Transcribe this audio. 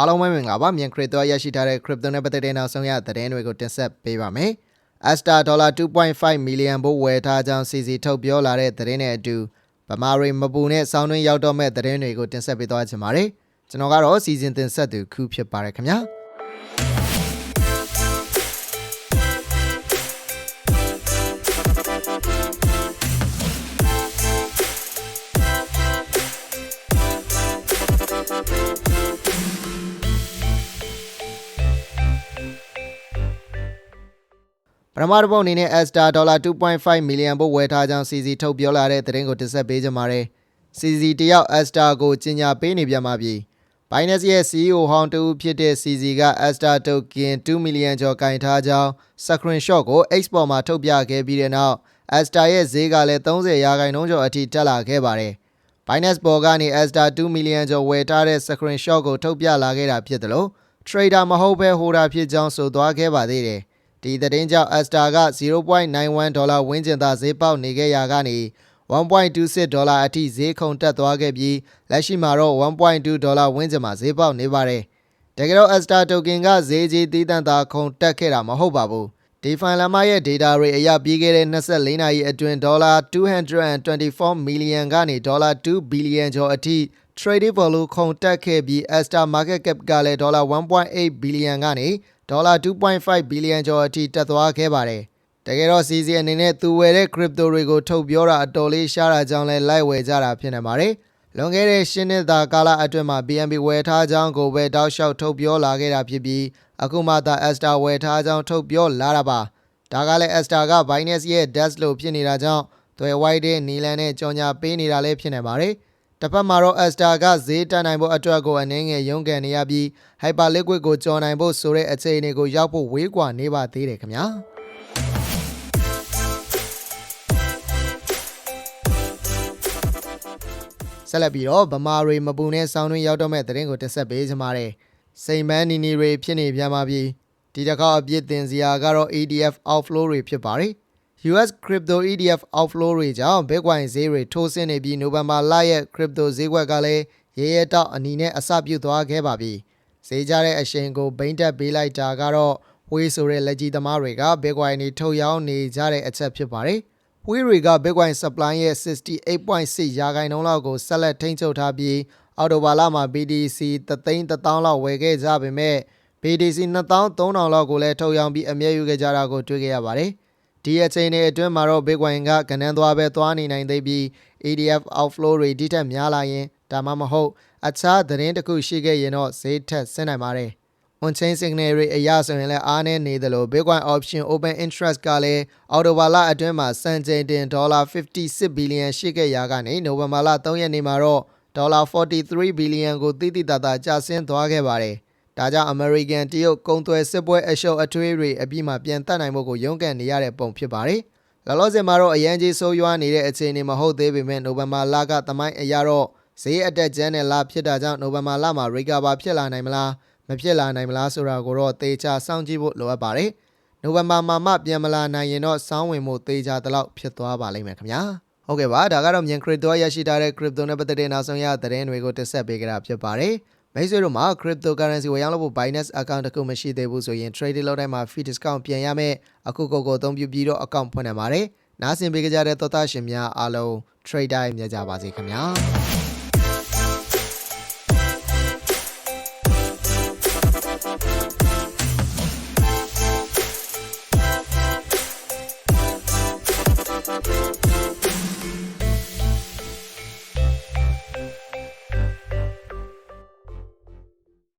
အားလုံးပဲမင်္ဂလာပါမြန် crypto ရရှိထားတဲ့ crypto နဲ့ပတ်သက်တဲ့နောက်ဆုံးရသတင်းတွေကိုတင်ဆက်ပေးပါမယ်။ Asta ဒေါ်လာ2.5 million ဘို့ဝယ်ထားကြောင်း CC ထုတ်ပြောလာတဲ့သတင်းနဲ့အတူဗမာရီမပူနဲ့စောင်းတွင်းရောက်တော့မဲ့သတင်းတွေကိုတင်ဆက်ပေးသွားချင်ပါတယ်။ကျွန်တော်ကတော့စီစဉ်တင်ဆက်သူခုဖြစ်ပါတယ်ခင်ဗျာ။ ပထမတစ်ပုတ်အနေနဲ့ Astar ဒေါ်လာ2.5 million ဘို့ဝယ်ထားကြောင်း CZ ထုတ်ပြောလာတဲ့သတင်းကိုတင်ဆက်ပေးကြပါမယ်။ CZ တယောက် Astar ကိုကြီးညာပေးနေပြန်ပါပြီ။ Binance ရဲ့ CEO ဟောင်းတူဖြစ်တဲ့ CZ က Astar token 2 million ကျော်ကင်ထားကြောင်း screenshot ကို X ပေါ်မှာထုတ်ပြခဲ့ပြီးတဲ့နောက် Astar ရဲ့ဈေးကလည်း30ရာခိုင်နှုန်းကျော်အထိတက်လာခဲ့ပါတယ်။ Binance ပေါ်ကနေ Astar 2 million ကျော်ဝယ်ထားတဲ့ screenshot ကိုထုတ်ပြလာခဲ့တာဖြစ်တယ်လို့ trader မဟုတ်ဘဲဟိုတာဖြစ်ကြောင်းဆိုသွားခဲ့ပါသေးတယ်။ ဒီသတင်းကြောင့် Astar က0.91ဒေါ်လာဝန်းကျင်သာဈေးပေါက်နေခဲ့ရာကနေ1.26ဒေါ်လာအထိဈေးခုန်တက်သွားခဲ့ပြီးလက်ရှိမှာတော့1.2ဒေါ်လာဝန်းကျင်မှာဈေးပေါက်နေပါတယ်။တကယ်တော့ Astar token ကဈေးကြီးသီးသန့်သာခုန်တက်ခဲ့တာမဟုတ်ပါဘူး။ DeFi လမ်းမရဲ့ data တွေအရပြီးခဲ့တဲ့24နာရီအတွင်းဒေါ်လာ224 million ကနေဒေါ်လာ2 billion ကျော်အထိ trading volume ခုန်တက်ခဲ့ပြီး Astar market cap ကလည်းဒေါ်လာ1.8 billion ကနေ ဒေါ်လာ2.5 billion ကျော်အထိတက်သွားခဲ့ပါတယ်။တကယ်တော့ CZ အနေနဲ့သူဝယ်တဲ့ crypto တွေကိုထုတ်ပြောတာအတော်လေးရှားတာကြောင့်လဲလိုက်ဝယ်ကြတာဖြစ်နေပါတယ်။လွန်ခဲ့တဲ့ရှင်းနှစ်သာကာလအတွင်းမှာ BNB ဝယ်ထားကြောင်းကိုပဲတောက်လျှောက်ထုတ်ပြောလာခဲ့တာဖြစ်ပြီးအခုမှသာ Astar ဝယ်ထားကြောင်းထုတ်ပြောလာတာပါ။ဒါကလည်း Astar က Binance ရဲ့ DAX လို့ဖြစ်နေတာကြောင့်သွယ်ဝိုက်တဲ့နီလန်နဲ့ကြော်ညာပေးနေတာလည်းဖြစ်နေပါတယ်။ တစ်ဖက်မှာတော့ Astar ကဈေးတက်နိုင်ဖို့အတွက်ကိုအနေငယ်ရုန်းကန်နေရပြီး Hyperliquid ကိုကြော်နိုင်ဖို့ဆိုတဲ့အခြေအနေကိုရောက်ဖို့ဝေးကွာနေပါသေးတယ်ခင်ဗျာ။ဆက်လက်ပြီးတော့ဗမာရီမပူနဲ့ဆောင်းတွင်းရောက်တော့မဲ့သတင်းကိုတင်ဆက်ပေးကြပါမယ်။စိန်မန်းနီနီတွေဖြစ်နေပြန်ပါပြီ။ဒီတစ်ခါအပြစ်တင်စရာကတော့ EDF outflow တွေဖြစ်ပါတယ်။ US crypto ETF outflow တွေကြောင့် Bitcoin ဈေးတွေထိုးဆင်းနေပြီးနိုဝင်ဘာလရဲ့ crypto ဈေးကွက်ကလည်းရဲရဲတောက်အနီနဲ့အစပြုသွားခဲ့ပါပြီ။ဈေးကြတဲ့အရှိန်ကိုဘိမ့်တက်ပေးလိုက်တာကတော့ဝေးဆိုတဲ့လက်ကြီးသမားတွေက Bitcoin တွေထုတ်ရောင်းနေကြတဲ့အချက်ဖြစ်ပါတယ်။ဝေးတွေက Bitcoin supply ရဲ့68.6ရာခိုင်နှုန်းလောက်ကိုဆက်လက်ထိန်းချုပ်ထားပြီးအော်တိုဘာလမှာ BTC 3သိန်း1000လောက်ဝယ်ခဲ့ကြပေမဲ့ BTC 2300လောက်ကိုလည်းထုတ်ရောင်းပြီးအမြဲယူခဲ့ကြတာကိုတွေ့ခဲ့ရပါတယ်။ ဒီအချိန်တွေအတွင်းမှာတော့ Bitcoin ကကနန်းသွားပဲသွားနေနိုင်သေးပြီး EDF outflow တွေဒီထက်များလာရင်ဒါမှမဟုတ်အခြားသတင်းတစ်ခုရှိခဲ့ရင်တော့ဈေးထက်ဆင်းနိုင်ပါတယ်။ on-chain signal တွေအရဆိုရင်လည်းအားနည်းနေသလို Bitcoin option open interest ကလည်းအော်တိုဘာလအတွင်းမှာစံချိန်တင်ဒေါ်လာ56 billion ရှိခဲ့ရာကနေနိုဝင်ဘာလ3ရက်နေ့မှာတော့ဒေါ်လာ43 billion ကိုတိတိတသာကျဆင်းသွားခဲ့ပါတယ်။ ဒါကြောင့် American တရုတ်ကုန်သွယ်စစ်ပွဲအရှုပ်အထွေးတွေအပြီးမှပြန်တက်နိုင်ဖို့ကိုရုန်းကန်နေရတဲ့ပုံဖြစ်ပါတယ်။လောလောဆယ်မှာတော့အရန်ကြီးဆိုးရွားနေတဲ့အခြေအနေမဟုတ်သေးပေမဲ့နိုဝင်ဘာလကသမိုင်းအရာတော့ဈေးအတက်ကျန်းတဲ့လဖြစ်တာကြောင့်နိုဝင်ဘာလမှာ recover ဖြစ်လာနိုင်မလားမဖြစ်လာနိုင်မလားဆိုတာကိုတော့သေချာစောင့်ကြည့်ဖို့လိုအပ်ပါတယ်။နိုဝင်ဘာမှာမှပြန်မလာနိုင်ရင်တော့စောင်းဝင်မှုသေချာတလောက်ဖြစ်သွားပါလိမ့်မယ်ခင်ဗျာ။ဟုတ်ကဲ့ပါဒါကတော့မြန် crypto ရရှိထားတဲ့ crypto နဲ့ပတ်သက်တဲ့နောက်ဆုံးရသတင်းတွေကိုတင်ဆက်ပေးကြတာဖြစ်ပါတယ်။ မိတ်ဆွေတို့မှာ cryptocurrency ဝယ်ရောင်းလုပ်ဖို့ Binance account တစ်ခုမရှိသေးဘူးဆိုရင် trade လုပ်တိုင်းမှာ fee discount ပြန်ရမယ်အခုကိုကိုအသုံးပြုပြီးတော့ account ဖွင့်နိုင်ပါတယ်။နားဆင်ပေးကြတဲ့သောသားရှင်များအားလုံး trade time မြကြပါစေခင်ဗျာ။